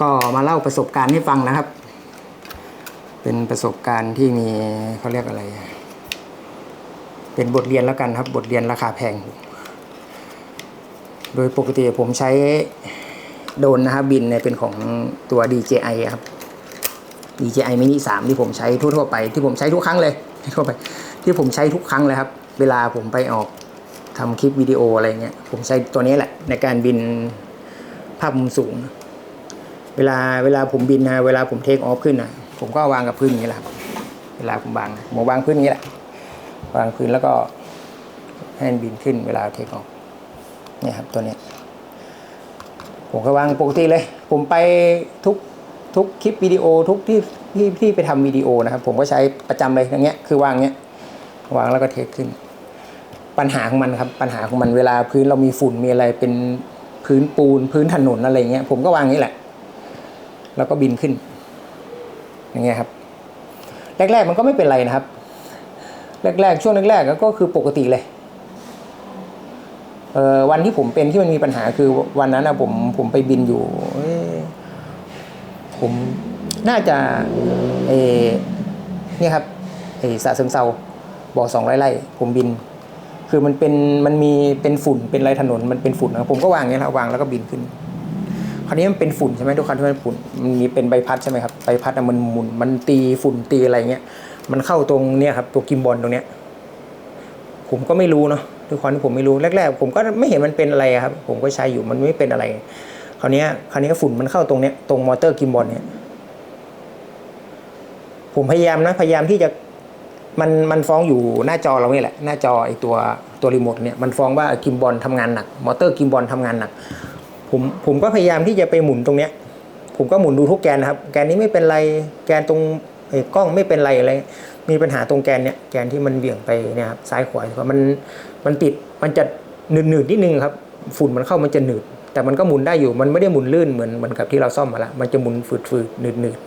ก็มาเล่าประสบการณ์ให้ฟังนะครับ เป็นประสบการณ์ที่มีเขาเรียกอะไร เป็นบทเรียนแล้วกันครับ บทเรียนราคาแพง โดยปกติผมใช้โดนนะครับบินเนี่ยเป็นของตัว DJI ครับ DJI Mini 3 ที่ผมใช้ทั่วๆไป ที่ผมใช้ทุกครั้งเลยทั่วไป ที่ผมใช้ทุกครั้งเลยครับ เวลาผมไปออกทำคลิปวิดีโออะไรเงี้ยผมใช้ตัวนี้แหละในการบินภาพมุมสูง เวลาเวลาผมบินนะเวลาผมเทคออฟขึ้นนะผมก็วางกับพื้นอย่างนี้แหละเวลาผมวางนะผมวางพื้นอย่างนี้แหละวางพื้นแล้วก็ให้มันบินขึ้นเวลาเทคออฟเนี่ยครับตัวเนี้ยผมก็วางปกติเลย ผมไปทุกทุกคลิปวิดีโอทุกที่ที่ที่ไปทำวิดีโอนะครับ ผมก็ใช้ประจำเลยอย่างเงี้ยคือวางเงี้ยวางแล้วก็เทคขึ้น ปัญหาของมันครับปัญหาของมันเวลาพื้นเรามีฝุ่นมีอะไรเป็นพื้นปูนพื้นถนนอะไรเงี้ยผมก็วางนี้แหละ แล้วก็บินขึ้น อย่างเงี้ยครับ แรก ๆ มันก็ไม่เป็นไรนะครับ แรก ๆ ช่วงแรกๆก็คือปกติเลยเออวันที่ผมเป็นที่มันมีปัญหาคือวันนั้นนะผมผมไปบินอยู่ผมน่าจะเอเนี่ยครับเอสะเซิงเซาบ่อสองไร่ไร่ผมบิน คือมันเป็นมันมีเป็นฝุ่นเป็นไรถนนมันเป็นฝุ่นนะผมก็วางอย่างเงี้ยครับวางแล้วก็บินขึ้น คราวนี้มันเป็นฝุ่นใช่ไหมทุกครั้งที่มันฝุ่นมันมีเป็นใบพัดใช่ไหมครับใบพัดอะมันหมุนมันตีฝุ่นตีอะไรเงี้ยมันเข้าตรงเนี่ยครับตัวกิมบอลตรงเนี้ยผมก็ไม่รู้เนาะด้วยความที่ผมไม่รู้แรกๆ ผมก็ไม่เห็นมันเป็นอะไรครับ ผมก็ใช้อยู่มันไม่เป็นอะไร คราวนี้คราวนี้ฝุ่นมันเข้าตรงเนี้ยตรงมอเตอร์กิมบอลเนี่ยผมพยายามนะพยายามที่จะมันมันฟ้องอยู่หน้าจอเราเนี่ยแหละหน้าจอไอตัวตัวรีโมทเนี่ยมันฟ้องว่ากิมบอลทำงานหนัก มอเตอร์กิมบอลทำงานหนัก ผมผมก็พยายามที่จะไปหมุนตรงเนี้ย ผมก็หมุนดูทุกแกนนะครับ แกนนี้ไม่เป็นไรแกนตรงกล้องไม่เป็นไรอะไรมีปัญหาตรงแกนเนี้ยแกนที่มันเบี่ยงไปเนี่ยครับซ้ายขวาเพราะมันมันติดมันจะหนืดหนืดนิดนึงครับ ฝุ่นมันเข้ามันจะหนืด แต่มันก็หมุนได้อยู่มันไม่ได้หมุนลื่นเหมือนเหมือนกับที่เราซ่อมมาละมันจะหมุนฝืดฝืดหนืดหนืด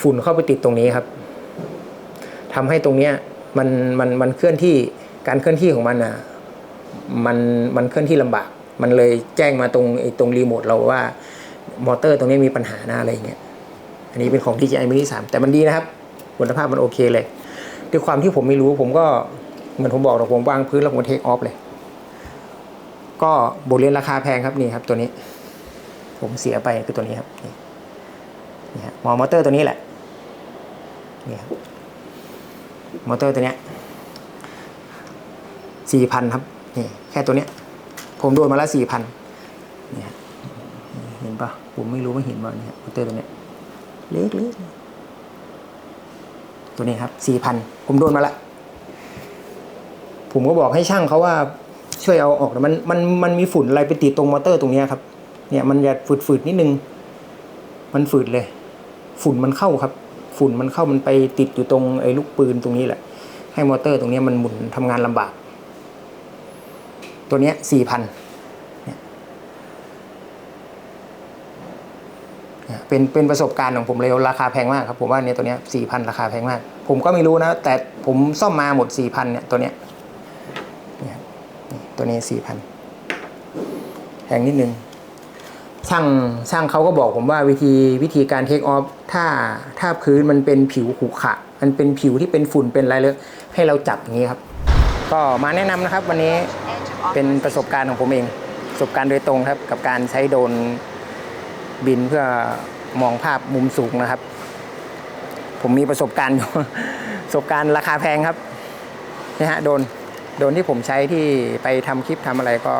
ฝุ่นเข้าไปติดตรงนี้ครับทำให้ตรงเนี้ยมันมันมันเคลื่อนที่การเคลื่อนที่ของมันอะมันมันเคลื่อนที่ลำบาก มันเลยแจ้งมาตรงไอ้ตรงรีโมทเราว่ามอเตอร์ตรงนี้มีปัญหานะอะไรเงี้ยอันนี้เป็นของ DJI Mini 3 แต่มันดีนะครับคุณภาพมันโอเคเลยด้วยความที่ผมไม่รู้ผมก็เหมือนผมบอกเราผมวางพื้นแล้วผมเทคออฟเลย ก็บทเรียนราคาแพงครับนี่ครับตัวนี้ ผมเสียไปคือตัวนี้ครับนี่นี่ฮะมอมอเตอร์ตัวนี้แหละนี่ครับมอเตอร์ตัวเนี้ยสี่พันครับนี่แค่ตัวเนี้ย ผมโดนมาล้วสี่พันเนี่ยเห็นปะผมไม่รู้ว่าเห็นว่าเนี่ยมอเตอร์ตัวเนี้ยเล็กเล็กตัวนี้ครับสี่พันผมโดนมาละ ผมก็บอกให้ช่างเขาว่าช่วยเอาออกแต่มันมันมันมีฝุ่นอะไรไปติดตรงมอเตอร์ตรงนี้ครับ เนี่ยมันจะฝืดฝืดๆนิดนึง มันฝืดเลย ฝุ่นมันเข้าครับ ฝุ่นมันเข้ามันไปติดอยู่ตรงไอ้ลูกปืนตรงนี้แหละ ให้มอเตอร์ตรงนี้มันหมุนทำงานลำบาก ตัวเนี้ยสี่พันเป็นเป็นประสบการณ์ของผมเลยราคาแพงมากครับผมว่าเนี่ยตัวเนี้ยสี่พันราคาแพงมาก ผมก็ไม่รู้นะ แต่ผมซ่อมมาหมดสี่พันเนี่ยตัวเนี้ยตัวนี้สี่พันแพงนิดนึงช่างช่างเขาก็บอกผมว่าวิธีวิธีการเทคออฟถ้าถ้าพื้นมันเป็นผิวขรุขระมันเป็นผิวที่เป็นฝุ่นเป็นอะไรเลยให้เราจับอย่างนี้ครับ ก็มาแนะนำนะครับวันนี้ เป็นประสบการณ์ของผมเอง ประสบการณ์โดยตรงครับ กับการใช้โดนบินเพื่อมองภาพมุมสูงนะครับ ผมมีประสบการณ์อยู่ประสบการณ์ราคาแพงครับนี่ฮะโดนโดนที่ผมใช้ที่ไปทำคลิปทำอะไรก็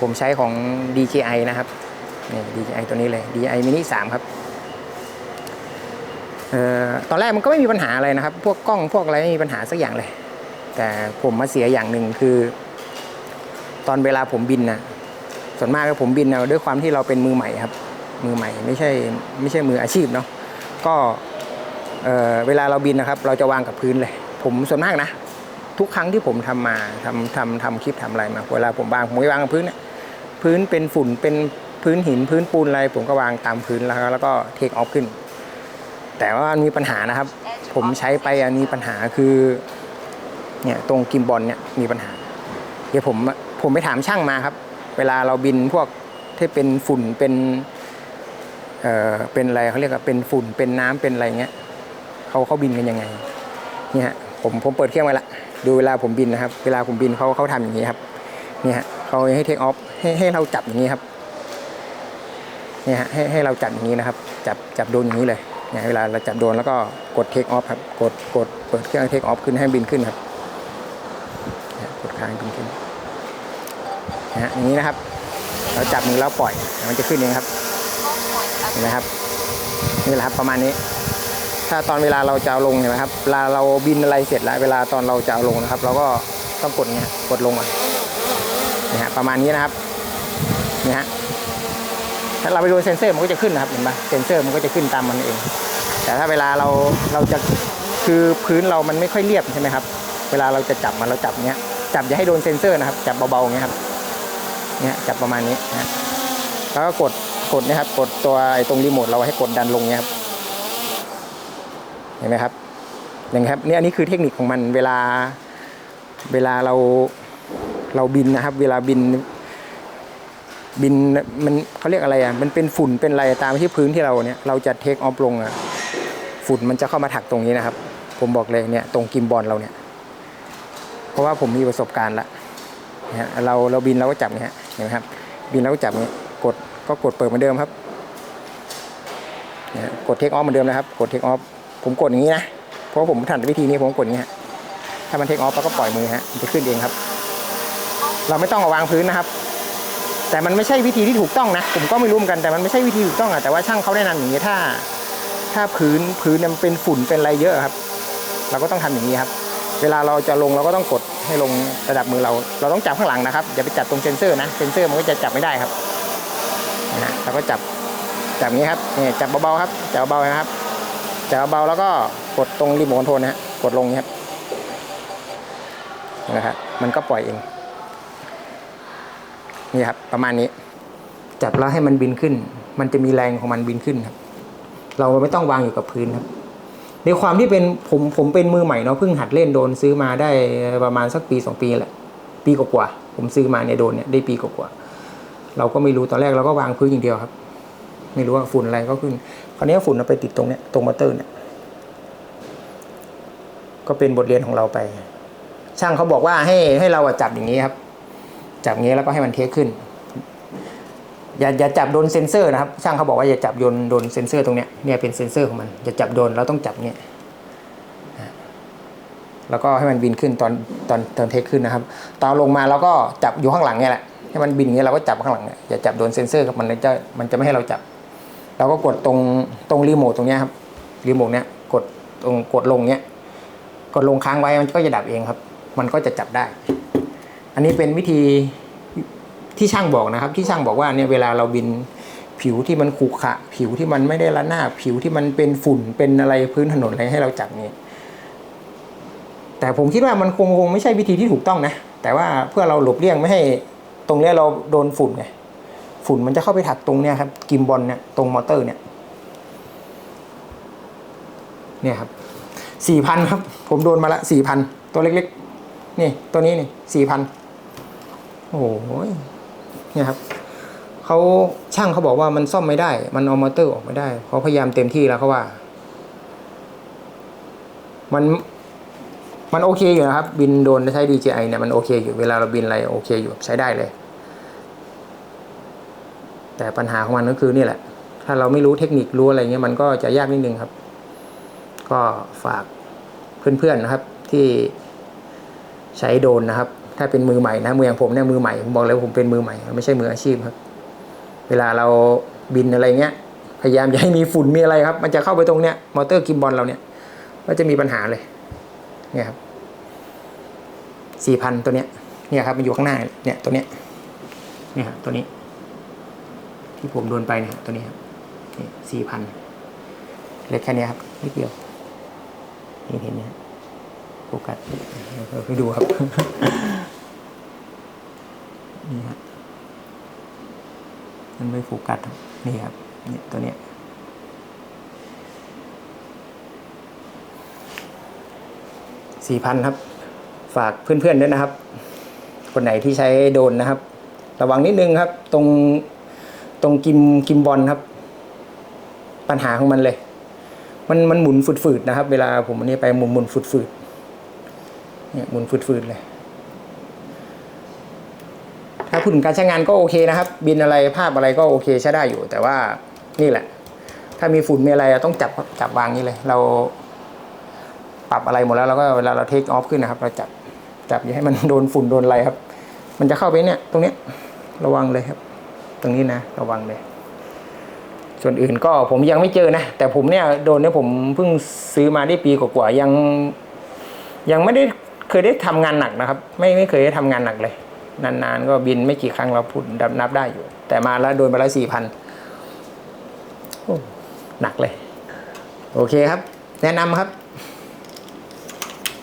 ผมใช้ของ DJI นะครับนี่ DJI ตัวนี้เลย DJI Mini 3 ครับเอ่อตอนแรกมันก็ไม่มีปัญหาอะไรนะครับ พวกกล้องพวกอะไรไม่มีปัญหาสักอย่างเลย แต่ผมมาเสียอย่างหนึ่งคือ ตอนเวลาผมบินนะส่วนมากก็ผมบินนะด้วยความที่เราเป็นมือใหม่ครับ มือใหม่ไม่ใช่ไม่ใช่มืออาชีพเนาะก็เเวลาเราบินนะครับ เราจะวางกับพื้นเลย ผมส่วนมากนะ ทุกครั้งที่ผมทำมาทำทำทำคลิปทำอะไรมา เวลาผมวางผมก็วางกับพื้นเนี่ยพื้นเป็นฝุ่นเป็นพื้นหินพื้นปูนอะไร ผมก็วางตามพื้นแล้วแล้วก็เทคออฟขึ้น แต่ว่ามีปัญหานะครับ ผมใช้ไปอันมีปัญหาคือเนี่ยตรงกิมบอลเนี่ยมีปัญหา เดี๋ยวผม ผมไปถามช่างมาครับ เวลาเราบินพวกที่เป็นฝุ่นเป็นเอ่อเป็นอะไรเขาเรียกว่าเป็นฝุ่นเป็นน้ำเป็นอะไรเงี้ยเขาเขาบินกันยังไงเนี่ยฮะผมผมเปิดเครื่องไว้ละดูเวลาผมบินนะครับ เวลาผมบินเขาเขาทำอย่างนี้ครับเนี่ยฮะเขาให้เทคออฟให้ให้เราจับอย่างนี้ครับเนี่ยฮะให้ให้เราจับอย่างนี้นะครับ จับจับโดนอย่างนี้เลยเนี่ยเวลาเราจับโดนแล้วก็กดเทคออฟครับ กดกดเปิดเครื่องเทคออฟขึ้นให้บินขึ้นครับกดค้างบินขึ้น นะอย่างนี้นะครับ เราจับมือแล้วปล่อย มันจะขึ้นเองครับเห็นไหมครับนี่แหละครับประมาณนี้ ถ้าตอนเวลาเราจะเอาลงเห็นไหมครับเวลาเราบินอะไรเสร็จแล้ว เวลาตอนเราจะเอาลงนะครับ เราก็ต้องกดเงี้ยกดลงอะนี่ฮะประมาณนี้นะครับนี่ฮะถ้าเราไปดูเซนเซอร์มันก็จะขึ้นนะครับเห็นปะเซนเซอร์มันก็จะขึ้นตามมันเอง แต่ถ้าเวลาเราเราจะคือพื้นเรามันไม่ค่อยเรียบใช่ไหมครับ เวลาเราจะจับมันเราจับเงี้ยจับอย่าให้โดนเซนเซอร์นะครับจับเบาๆเงี้ยครับ เนี่ยจับประมาณนี้นะแล้วก็กดกดนะครับกดตัวไอ้ตรงรีโมทเราให้กดดันลงเนี่ยครับเห็นไหมครับอย่างครับเนี่ยอันนี้คือเทคนิคของมันเวลาเวลาเราเราบินนะครับ เวลาบิน บินมันเขาเรียกอะไรอะมันเป็นฝุ่นเป็นอะไรตามที่พื้นที่เราเนี่ยเราจะเทคออฟลงอะฝุ่นมันจะเข้ามาถักตรงนี้นะครับ ผมบอกเลยเนี่ยตรงกิมบอลเราเนี่ย เพราะว่าผมมีประสบการณ์ละ นะฮะเราเราบินเราก็จับเนี่ยฮะเห็นไหมครับ บินแล้วก็จับเนี่ยกดก็กดเปิดเหมือนเดิมครับนี่ยกดเทคออฟเหมือนเดิมนะครับ กดเทคออฟผมกดอย่างนี้นะ เพราะผมถนัดวิธีนี้ผมกดอย่างนี้ฮะถ้ามันเทคออฟแล้วก็ปล่อยมือฮะมันจะขึ้นเองครับ เราไม่ต้องอาวางพื้นนะครับ แต่มันไม่ใช่วิธีที่ถูกต้องนะ ผมก็ไม่รู้เหมือนกันแต่มันไม่ใช่วิธีถูกต้องอะแต่ว่าช่างเขาแนะนำอย่างนี้ถ้า ถ้าพื้นพื้นมันเป็นฝุ่นเป็นอะไรเยอะครับ เราก็ต้องทำอย่างนี้ครับ เวลาเราจะลงเราก็ต้องกด ให้ลงระดับมือเรา เราต้องจับข้างหลังนะครับอย่าไปจับตรงเซนเซอร์นะเซนเซอร์มันก็จะจับไม่ได้ครับนะฮะเราก็จับจับอย่างนี้ครับนี่จับเบาๆครับจับเบาๆนะครับจับเบาๆแล้วก็กดตรงรีโมทคอนโทรลนะฮะกดลงนี้ครับนะครับมันก็ปล่อยเองนี่ครับประมาณนี้ จับแล้วให้มันบินขึ้น มันจะมีแรงของมันบินขึ้นครับ เราไม่ต้องวางอยู่กับพื้นครับ ในความที่เป็นผมผมเป็นมือใหม่เนาะเพิ่งหัดเล่นโดนซื้อมาได้ประมาณสักปีสองปีแหละ ปีกว่าๆผมซื้อมาเนี่ยโดนเนี่ยได้ปีกว่าๆเราก็ไม่รู้ตอนแรกเราก็วางพื้นอย่างเดียวครับ ไม่รู้ว่าฝุ่นอะไรก็ขึ้น คราวนี้ฝุ่นเอาไปติดตรงเนี้ยตรงมอเตอร์เนี่ยก็เป็นบทเรียนของเราไป ช่างเขาบอกว่าให้ให้เราจับอย่างนี้ครับ จับงี้แล้วก็ให้มันเทคขึ้น อย่าอย่าจับโดนเซนเซอร์นะครับ ช่างเขาบอกว่าอย่าจับโยนโดนเซนเซอร์ตรงเนี้ยเนี่ยเป็นเซนเซอร์ของมันอย่าจับโดนเราต้องจับเนี่ยแล้วก็ให้มันบินขึ้นตอนตอนตอนเทคขึ้นนะครับตอนลงมาเราก็จับอยู่ข้างหลังเนี่ยแหละให้มันบินอย่างเงี้ยเราก็จับข้างหลังเนี่ยอย่าจับโดนเซนเซอร์ครับมันจะมันจะไม่ให้เราจับเราก็กดตรงตรงรีโมทตรงเนี้ยครับรีโมทเนี้ยกดตรงกดลงเนี้ยกดลงค้างไว้มันก็จะดับเองครับ มันก็จะจับได้ อันนี้เป็นวิธี ที่ช่างบอกนะครับ ที่ช่างบอกว่าเนี่ยเวลาเราบินผิวที่มันขรุขระผิวที่มันไม่ได้ระหน้าผิวที่มันเป็นฝุ่นเป็นอะไรพื้นถนนอะไรให้เราจับนี่แต่ผมคิดว่ามันคงคงไม่ใช่วิธีที่ถูกต้องนะ แต่ว่าเพื่อเราหลบเลี่ยงไม่ให้ตรงเนี้ยเราโดนฝุ่นไงฝุ่นมันจะเข้าไปถักตรงเนี้ยครับกิมบอลเนี่ยตรงมอเตอร์เนี่ยเนี่ยครับสี่พันครับ ผมโดนมาละสี่พันตัวเล็กๆ นี่ตัวนี้นี่สี่พันโอ้โห เนี่ยครับเขาช่างเขาบอกว่ามันซ่อมไม่ได้ มันเอามอเตอร์ออกไม่ได้เขาพยายามเต็มที่แล้วเขาว่า มันมันโอเคอยู่นะครับ บินโดนใช้ DJI เนี่ยมันโอเคอยู่เวลาเราบินอะไรโอเคอยู่ใช้ได้เลย แต่ปัญหาของมันก็คือนี่แหละ ถ้าเราไม่รู้เทคนิครู้อะไรเงี้ยมันก็จะยากนิดนึงครับ ก็ฝากเพื่อนๆนะครับ ที่ใช้โดนนะครับ ถ้าเป็นมือใหม่นะมืออย่างผมเนี่ยมือใหม่ผมบอกเลยว่าผมเป็นมือใหม่ไม่ใช่มืออาชีพครับ เวลาเราบินอะไรเงี้ยพยายามอย่าให้มีฝุ่นมีอะไรครับ มันจะเข้าไปตรงเนี้ยมอเตอร์กิมบอลเราเนี่ยก็จะมีปัญหาเลยเนี่ยครับสี่พันตัวเนี้ยเนี่ยครับมันอยู่ข้างหน้าเนี่ยตัวเนี้ยเนี่ยครับตัวนี้ ที่ผมโดนไปเนี่ยตัวนี้ครับสี่พันเล็กแค่นี้ครับนิดเดียวเห็นเห็นเนี่ยโฟกัสให้ดูครับ นี่ครับมันไม่โฟกัสนี่ครับเนี่ยตัวเนี้ยสี่พันครับ ฝากเพื่อนๆด้วยนะครับ คนไหนที่ใช้โดนนะครับ ระวังนิดนึงครับ ตรงตรงกิมกิมบอลครับ ปัญหาของมันเลย มันมันหมุนฝืดๆนะครับ เวลาผมอันนี้ไปหมุนหมุนฝืดๆเนี่ยหมุนฝืดๆเลย ถ้าพูดถึงการใช้งานก็โอเคนะครับ บินอะไรภาพอะไรก็โอเคใช้ได้อยู่ แต่ว่านี่แหละ ถ้ามีฝุ่นมีอะไรต้องจับจับวางนี้เลย เราปรับอะไรหมดแล้วแล้วก็เวลาเราเทคออฟขึ้นนะครับเราจับจับอย่าให้มันโดนฝุ่นโดนอะไรครับ มันจะเข้าไปเนี่ย ตรงเนี้ยระวังเลยครับ ตรงนี้นะ ระวังเลย ส่วนอื่นก็ผมยังไม่เจอนะ แต่ผมเนี่ยโดนเนี่ยผมเพิ่งซื้อมาได้ปีกว่าๆยัง ยังไม่ได้เคยได้ทำงานหนักนะครับ ไม่ไม่เคยได้ทำงานหนักเลย นานๆ ก็บินไม่กี่ครั้งเราพูดนับได้อยู่ แต่มาแล้วโดนไปแล้วสี่พันหนักเลย โอเคครับ แนะนำครับ